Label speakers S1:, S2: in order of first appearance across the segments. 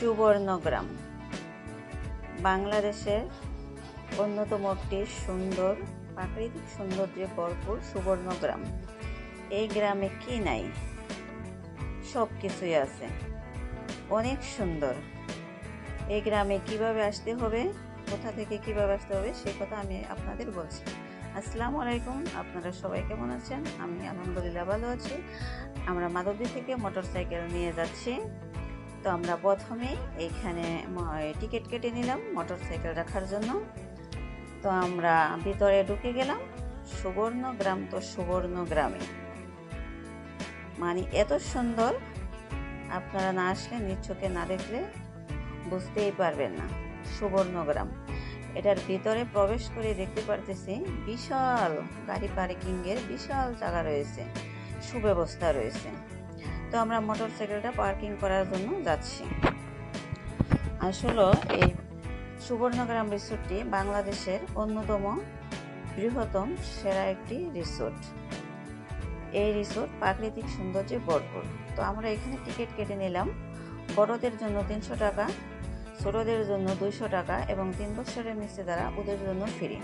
S1: সুবর্ণগ্রাম। বাংলাদেশের অন্যতম একটি সুন্দর, প্রাকৃতিক সৌন্দর্যে ভরপুর সুবর্ণগ্রাম। এই গ্রামে কি নাই? সব কিছুই আছে। অনেক সুন্দর। এই গ্রামে কীভাবে আসতে হবে, কোথা থেকে কীভাবে আসতে হবে, সে কথা আমি আপনাদের বলছি। আসসালামু আলাইকুম, আপনারা সবাই কেমন আছেন? আমি আলহামদুলিল্লাহ ভালো আছি। আমরা মাধবদী থেকে মোটরসাইকেল নিয়ে যাচ্ছি। তো আমরা প্রথমে এইখানে টিকিট কেটে নিলাম মোটরসাইকেল রাখার জন্য। তো আমরা ভিতরে ঢুকে গেলাম সুবর্ণ গ্রাম তো সুবর্ণ গ্রামে। মানে এত সুন্দর, আপনারা না আসলে চোখে না দেখলে বুঝতেই পারবেন না, সুবর্ণ গ্রাম। এটার ভিতরে প্রবেশ করে দেখতে পারতেছি বিশাল গাড়ি পার্কিংয়ের বিশাল জায়গা রয়েছে, সুব্যবস্থা রয়েছে। তো আমরা মোটর সাইকেলটা পার্কিং করার জন্য যাচ্ছি। আসলে এই সুবর্ণগ্রাম রিসোর্টটি বাংলাদেশের অন্যতম বৃহত্তম সেরা একটি রিসোর্ট। এই রিসোর্ট প্রাকৃতিক সৌন্দর্যে ভরপুর। তো আমরা এখানে টিকিট কেটে নিলাম। বড়দের জন্য তিনশো টাকা, ছোটদের জন্য দুইশো টাকা এবং তিন বছরের নিচে দ্বারা ওদের জন্য ফ্রি।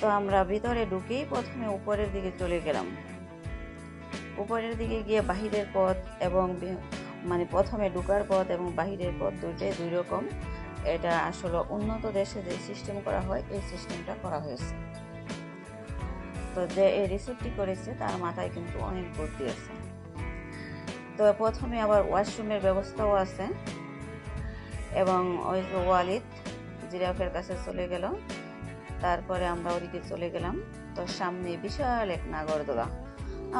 S1: তো আমরা ভিতরে ঢুকেই প্রথমে উপরের দিকে চলে গেলাম। উপরের দিকে গিয়ে বাহিরের পথ এবং মানে প্রথমে ঢুকার পথ এবং বাহিরের পথ দুইটাই দুই রকম। এটা আসলে উন্নত দেশে যে সিস্টেম করা হয়, এই সিস্টেমটা করা হয়েছে। তো যে এই রিসিপ্টটি করেছে, তার মাথায় কিন্তু অনেক বুদ্ধি আছে। তো প্রথমে আবার ওয়াশরুমের ব্যবস্থাও আছে এবং ওই যে ওয়ালিদ জিরাফের কাছে চলে গেল। তারপরে আমরা ওদিকে চলে গেলাম। তো সামনে বিশাল এক নাগরদোলা।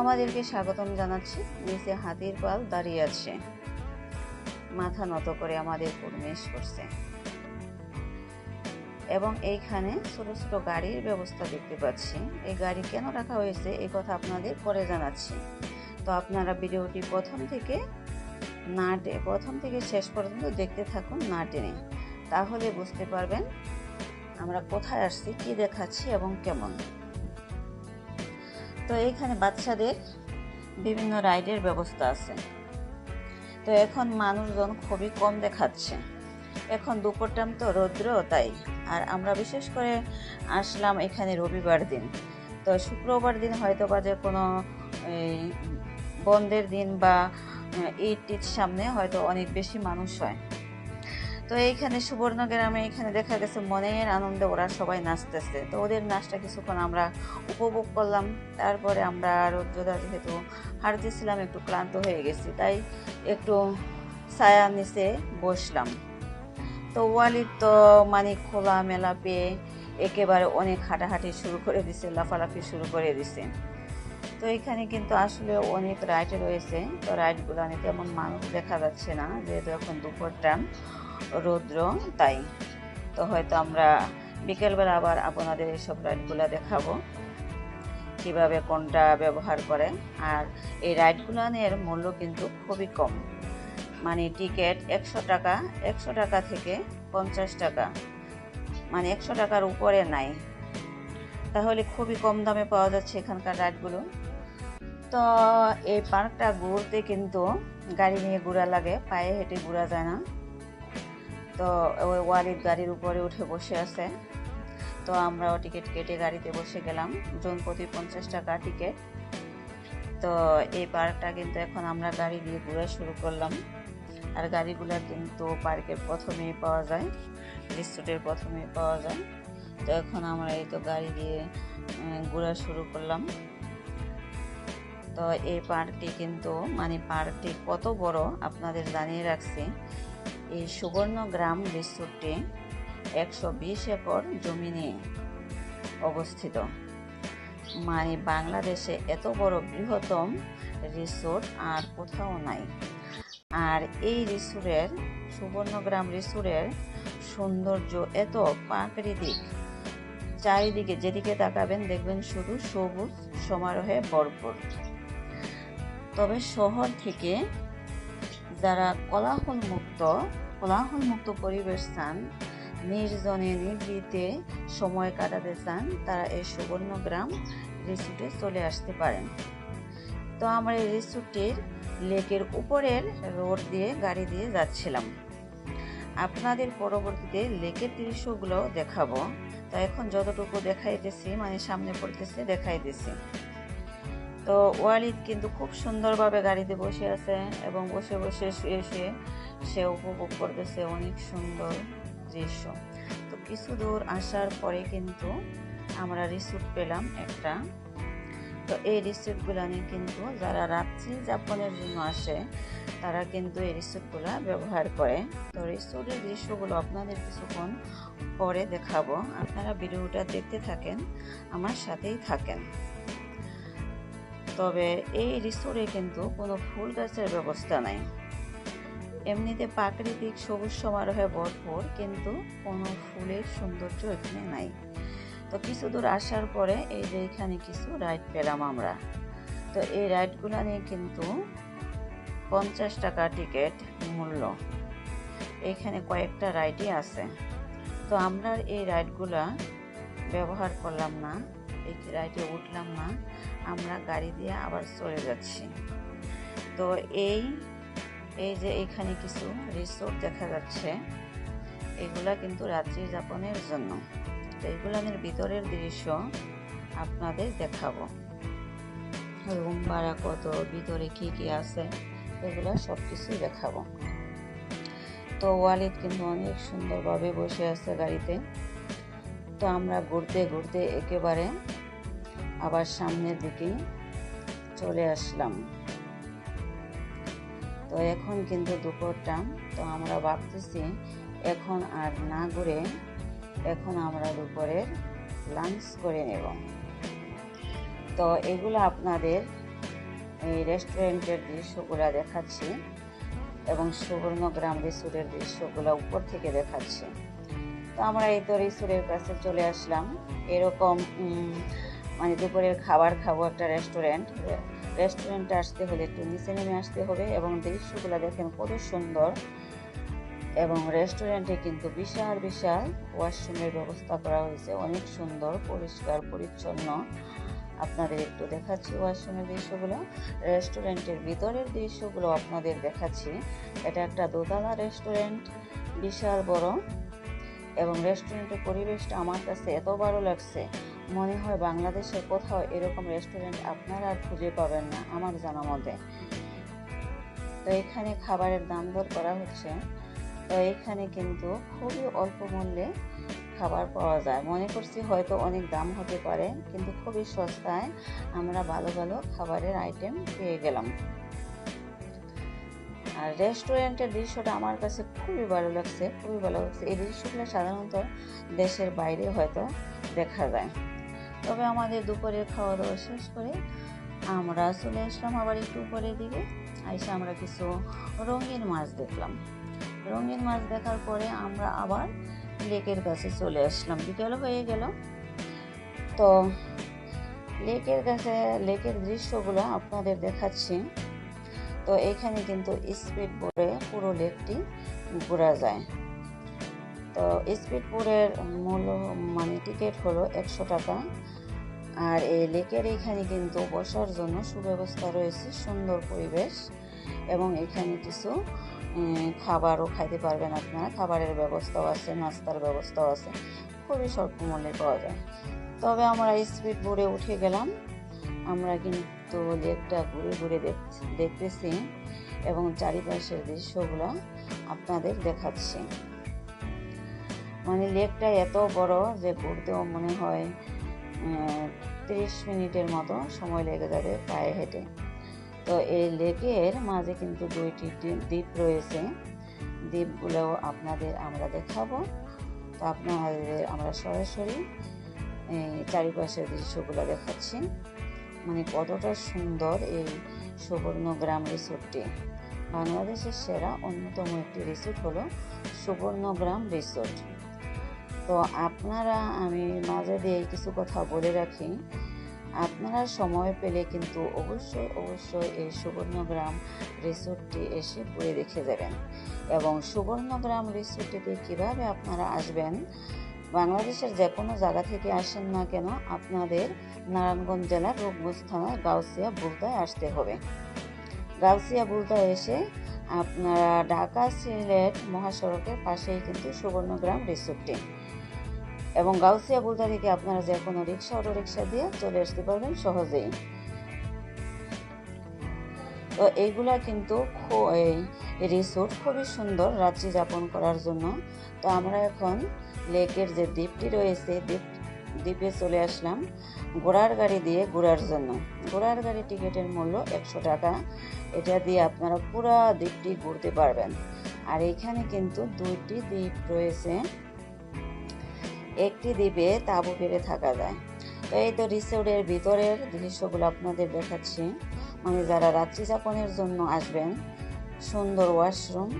S1: আমাদেরকে স্বাগতম জানাচ্ছি। নিচে হাতির পাল দাঁড়িয়ে আছে। মাথা নত করে আমাদের পরিবেশ করছে। এবং এইখানে ছোট ছোট গাড়ির ব্যবস্থা দেখতে পাচ্ছি। এই গাড়ি কেন রাখা হয়েছে এই কথা আপনাদের পরে জানাচ্ছি। তো আপনারা ভিডিওটি প্রথম থেকে না প্রথম থেকে শেষ পর্যন্ত দেখতে থাকুন, না টেনে। তাহলে বুঝতে পারবেন আমরা কোথায় আসছি, কি দেখাচ্ছি এবং কেমন। তো এখানে বাচ্চাদের বিভিন্ন রাইডের ব্যবস্থা আছে। তো এখন মানুষজন খুবই কম দেখাচ্ছে। এখন দুপুর টাইম তো রৌদ্র, তাই। আর আমরা বিশেষ করে আসলাম এখানে রবিবার দিন। তো শুক্রবার দিন হয়তো বা যে কোনো বন্ধের দিন বা ঈদ টিদ সামনে হয়তো অনেক বেশি মানুষ হয়। তো এইখানে সুবর্ণ গ্রামে এখানে দেখা গেছে মনের আনন্দে ওরা সবাই নাচতেছে। তো ওদের নাচটা কিছুক্ষণ আমরা উপভোগ করলাম। তারপরে আমরা রোদ্রদা যেহেতু হাঁটতেছিলাম একটু ক্লান্ত হয়ে গেছি, তাই একটু ছায়া নিচে বসলাম। তো ওয়ালির তো মানে খোলা মেলা পেয়ে একেবারে অনেক হাঁটাহাঁটি শুরু করে দিছে, লাফালাফি শুরু করে দিছে। তো এখানে কিন্তু আসলে অনেক রাইড রয়েছে। তো রাইডগুলো তেমন মানুষ দেখা যাচ্ছে না, যেহেতু এখন দুপুর দুপুরটা রৌদ্র তাই। তো হয়তো আমরা বিকেলবেলা আবার আপনাদের এইসব রাইডগুলো দেখাবো, কীভাবে কোনটা ব্যবহার করে। আর এই রাইডগুলোর মূল্য কিন্তু খুবই কম। মানে টিকিট একশো টাকা একশো টাকা থেকে পঞ্চাশ টাকা। মানে একশো টাকার উপরে নাই। তাহলে খুবই কম দামে পাওয়া যাচ্ছে এখানকার রাইডগুলো তো এই পার্কটা ঘুরতে কিন্তু গাড়ি নিয়ে ঘোরা লাগে, পায়ে হেঁটে ঘোরা যায় না। তো ওই ওয়ালিদ গাড়ির উপরে উঠে বসে আছে। তো আমরাও টিকিট কেটে গাড়িতে বসে গেলাম। জন প্রতি পঞ্চাশ টাকা টিকিট। তো এই পার্কটা কিন্তু এখন আমরা গাড়ি দিয়ে ঘোরা শুরু করলাম। আর গাড়িগুলো কিন্তু পার্কের প্রথমেই পাওয়া যায়, রিসোর্টের প্রথমেই পাওয়া যায়। তো এখন আমরা এই তো গাড়ি দিয়ে ঘোরা শুরু করলাম। তো এই পার্কটি কিন্তু মানে পার্কটি কত বড় আপনাদের জানিয়ে রাখছি। এই সুবর্ণ গ্রাম রিসোর্টটি একশো বিশ একর জমি নিয়ে অবস্থিত। মানে বাংলাদেশে এত বড় বৃহত্তম রিসোর্ট আর কোথাও নাই। আর এই রিসোর্টের সুবর্ণগ্রাম রিসোর্টের সৌন্দর্য এত প্রাকৃতিক। চারিদিকে যেদিকে তাকাবেন দেখবেন শুধু সবুজ সমারোহে ভরপুর। তবে শহর থেকে যারা কোলাহল মুক্ত কোলাহল মুক্ত পরিবেশ চান, নির্জনে নির্বিতে সময় কাটাতে চান, তারা এই সুবর্ণগ্রাম রিসোর্টে চলে আসতে পারেন। তো আমরা এই রিসোর্টের লেকের উপরের রোড দিয়ে, গাড়ি দিয়ে যাচ্ছিলাম। আপনাদের পরবর্তীতে লেকের দৃশ্যগুলো দেখাবো। তো এখন যতটুকু দেখাইতেছি মানে সামনে পড়তেছে, দেখাইতেছি। তো ওয়ালিদ কিন্তু খুব সুন্দরভাবে গাড়িতে বসে আছে এবং বসে বসে শুয়ে সে উপভোগ করতেছে অনেক সুন্দর দৃশ্য। তো কিছু দূর আসার পরে কিন্তু আমরা রিসিপ্ট পেলাম একটা। তো এই রিসিপ্টগুলো নিয়ে কিন্তু যারা রাত্রি যাপনের জন্য আসে, তারা কিন্তু এই রিসিপ্টগুলো ব্যবহার করে। তো রিসোর্টের দৃশ্যগুলো আপনাদের কিছুক্ষণ পরে দেখাবো। আপনারা ভিডিওটা দেখতে থাকেন, আমার সাথেই থাকেন। তবে এই রিসোর্টে কিন্তু কোনো ফুল গাছের ব্যবস্থা নাই। এমনিতে প্রাকৃতিক সবুজ সমারোহে ভরপুর, কিন্তু কোনো ফুলের সৌন্দর্য এখানে নাই। তো কিছু দূর আসার পরে এই যে এখানে কিছু রাইড পেলাম আমরা। তো এই রাইডগুলো নিয়ে কিন্তু পঞ্চাশ টাকা টিকিট মূল্য। এখানে কয়েকটা রাইডই আছে। তো আমরা এই রাইডগুলা ব্যবহার করলাম না। এই রাইডে উঠলাম না আমরা গাড়ি দিয়ে আবার চলে যাচ্ছি। তো এই এই যে এখানে কিছু রিসোর্ট দেখা যাচ্ছে, এগুলা কিন্তু রাত্রি যাপনের জন্য। তো এগুলানের ভিতরের দৃশ্য আপনাদের দেখাবো। রুম ভাড়া কত, ভিতরে কি কি আছে, এগুলো সব কিছুই দেখাবো। তো ওয়ালিদ কিন্তু অনেক সুন্দরভাবে বসে আছে গাড়িতে। তো আমরা ঘুরতে ঘুরতে একেবারে আবার সামনের দিকে চলে আসলাম। তো এখন কিন্তু দুপুরটা, তো আমরা ভাবতেছি এখন আর না ঘুরে এখন আমরা দুপুরের লাঞ্চ করে নেব। তো এগুলো আপনাদের এই রেস্টুরেন্টের দৃশ্যগুলো দেখাচ্ছি এবং সুবর্ণগ্রাম রিসোর্টের দৃশ্যগুলো উপর থেকে দেখাচ্ছি। তো আমরা এই তো রিসোর্টের কাছে চলে আসলাম। এরকম মানে দুপুরের খাবার খাব একটা রেস্টুরেন্ট রেস্টুরেন্টে আসতে হলে একটু নিচে নেমে আসতে হবে এবং দৃশ্যগুলো দেখেন কত সুন্দর। এবং রেস্টুরেন্টে কিন্তু বিশাল বিশাল ওয়াশরুমের ব্যবস্থা করা হয়েছে। অনেক সুন্দর, পরিষ্কার, পরিচ্ছন্ন। আপনাদের একটু দেখাচ্ছি ওয়াশরুমের দৃশ্যগুলো। রেস্টুরেন্টের ভিতরের দৃশ্যগুলো আপনাদের দেখাচ্ছি। এটা একটা দোতলা রেস্টুরেন্ট বিশাল বড়। এবং রেস্টুরেন্টের পরিবেশটা আমার কাছে এত ভালো লাগছে। মনে হয় বাংলাদেশে কোথাও এরকম রেস্টুরেন্ট আপনারা আর খুঁজে পাবেন না, আমার জানা মতে। তো এখানে খাবারের দাম দর করা হচ্ছে। তো এখানে কিন্তু খুবই অল্প মূল্যে খাবার পাওয়া যায়। মনে করছি হয়তো অনেক দাম হতে পারে, কিন্তু খুবই সস্তায় আমরা ভালো ভালো খাবারের আইটেম পেয়ে গেলাম। আর রেস্টুরেন্টের দৃশ্যটা আমার কাছে খুবই ভালো লাগছে, খুবই ভালো লাগছে। এই দৃশ্যগুলো সাধারণত দেশের বাইরে হয়তো দেখা যায়। তবে আমাদের দুপুরের খাওয়া দাওয়া শেষ করে আমরা চলে আসলাম আবার একটু উপরের দিকে। আইসে আমরা কিছু রঙিন মাছ দেখলাম। রঙিন মাছ দেখার পরে আমরা আবার লেকের কাছে চলে আসলাম। বিকেল হয়ে গেল। তো লেকের কাছে, লেকের দৃশ্যগুলো আপনাদের দেখাচ্ছি। তো এখানে কিন্তু স্পিড বোর্ডে পুরো লেকটি ঘোরা যায়। তো স্পিড বোর্ডের মূল্য মানে টিকিট হলো একশো টাকা। আর এই লেকের এখানে কিন্তু বসার জন্য সুব্যবস্থা রয়েছে, সুন্দর পরিবেশ এবং এখানে কিছু খাবারও খাইতে পারবেন আপনারা। খাবারের ব্যবস্থাও আছে, নাস্তার ব্যবস্থাও আছে। খুবই স্বল্প মূল্যে পাওয়া যায়। তবে আমরা স্পিড বোর্ডে উঠে গেলাম। আমরা কিন্তু লেকটা ঘুরে ঘুরে দেখতেছি এবং চারিপাশের দৃশ্যগুলো আপনাদের দেখাচ্ছি। মানে লেকটা এত বড় যে ঘুরতেও মনে হয় তিরিশ মিনিটের মতো সময় লেগে যাবে পায়ে হেঁটে। তো এই লেকের মাঝে কিন্তু দুইটি দ্বীপ রয়েছে। দ্বীপগুলো আপনাদের আমরা দেখাবো। তো আপনাদের আমরা সরাসরি এই চারিপাশের দৃশ্যগুলো দেখাচ্ছি। মানে কতটা সুন্দর এই সুবর্ণ গ্রাম রিসোর্টটি। বাংলাদেশের সেরা অন্যতম একটি রিসোর্ট হলো সুবর্ণগ্রাম রিসোর্ট। তো আপনারা আমি মাঝে দিয়ে কিছু কথা বলে রাখি। আপনারা সময় পেলে কিন্তু অবশ্যই অবশ্যই এই সুবর্ণগ্রাম রিসোর্টটি এসে ঘুরে দেখে যাবেন এবং সুবর্ণগ্রাম রিসোর্টটিতে কীভাবে আপনারা আসবেন, বাংলাদেশের যে কোনো জায়গা থেকে আসেন না কেন আপনাদের নারায়ণগঞ্জ জেলার রূপগঞ্জ থানার গাউসিয়া বুলতায় আসতে হবে। গাউসিয়া বুলতায় এসে আপনারা ঢাকা সিলেট মহাসড়কের পাশেই কিন্তু সুবর্ণগ্রাম রিসোর্টটি। এবং গাউসিয়া বুলদা থেকে আপনারা যে কোনো রিক্সা অটো রিক্সা দিয়ে চলে আসতে পারবেন সহজেই। তো এইগুলা কিন্তু এই রিসোর্ট খুবই সুন্দর রাত্রি যাপন করার জন্য। তো আমরা এখন লেকের যে দ্বীপটি রয়েছে, দ্বীপ দ্বীপে চলে আসলাম ঘোড়ার গাড়ি দিয়ে ঘোরার জন্য। ঘোড়ার গাড়ি টিকিটের মূল্য একশো টাকা। এটা দিয়ে আপনারা পুরা দ্বীপটি ঘুরতে পারবেন। আর এখানে কিন্তু দুইটি দ্বীপ রয়েছে। একটি দ্বীপে তাঁবু পেরে থাকা যায়। তো এই তো রিসোর্টের ভিতরের দৃশ্যগুলো আপনাদের দেখাচ্ছি। মানে যারা রাত্রি যাপনের জন্য আসবেন, সুন্দর ওয়াশরুম।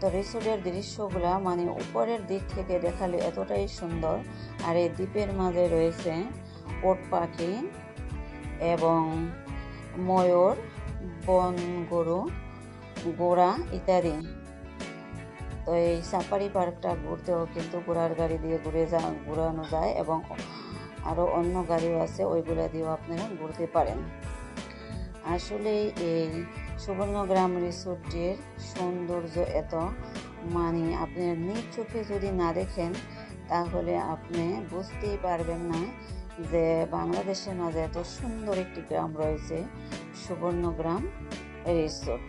S1: তো রিসোর্টের দৃশ্যগুলা মানে উপরের দিক থেকে দেখালে এতটাই সুন্দর। আর এই দ্বীপের মাঝে রয়েছে ওট পাখি এবং ময়ূর বন গরু গোড়া ইত্যাদি। তো এই সাফারি পার্কটা ঘুরতেও কিন্তু ঘোড়ার গাড়ি দিয়ে ঘুরে যা, ঘুরানো যায় এবং আরও অন্য গাড়িও আছে, ওইগুলো দিয়েও আপনারা ঘুরতে পারেন। আসলে এই সুবর্ণগ্রাম রিসোর্টের সৌন্দর্য এত মানে আপনি নিজ চোখে যদি না দেখেন, তাহলে আপনি বুঝতেই পারবেন না যে বাংলাদেশের মাঝে এত সুন্দর একটি গ্রাম রয়েছে, সুবর্ণগ্রাম রিসোর্ট।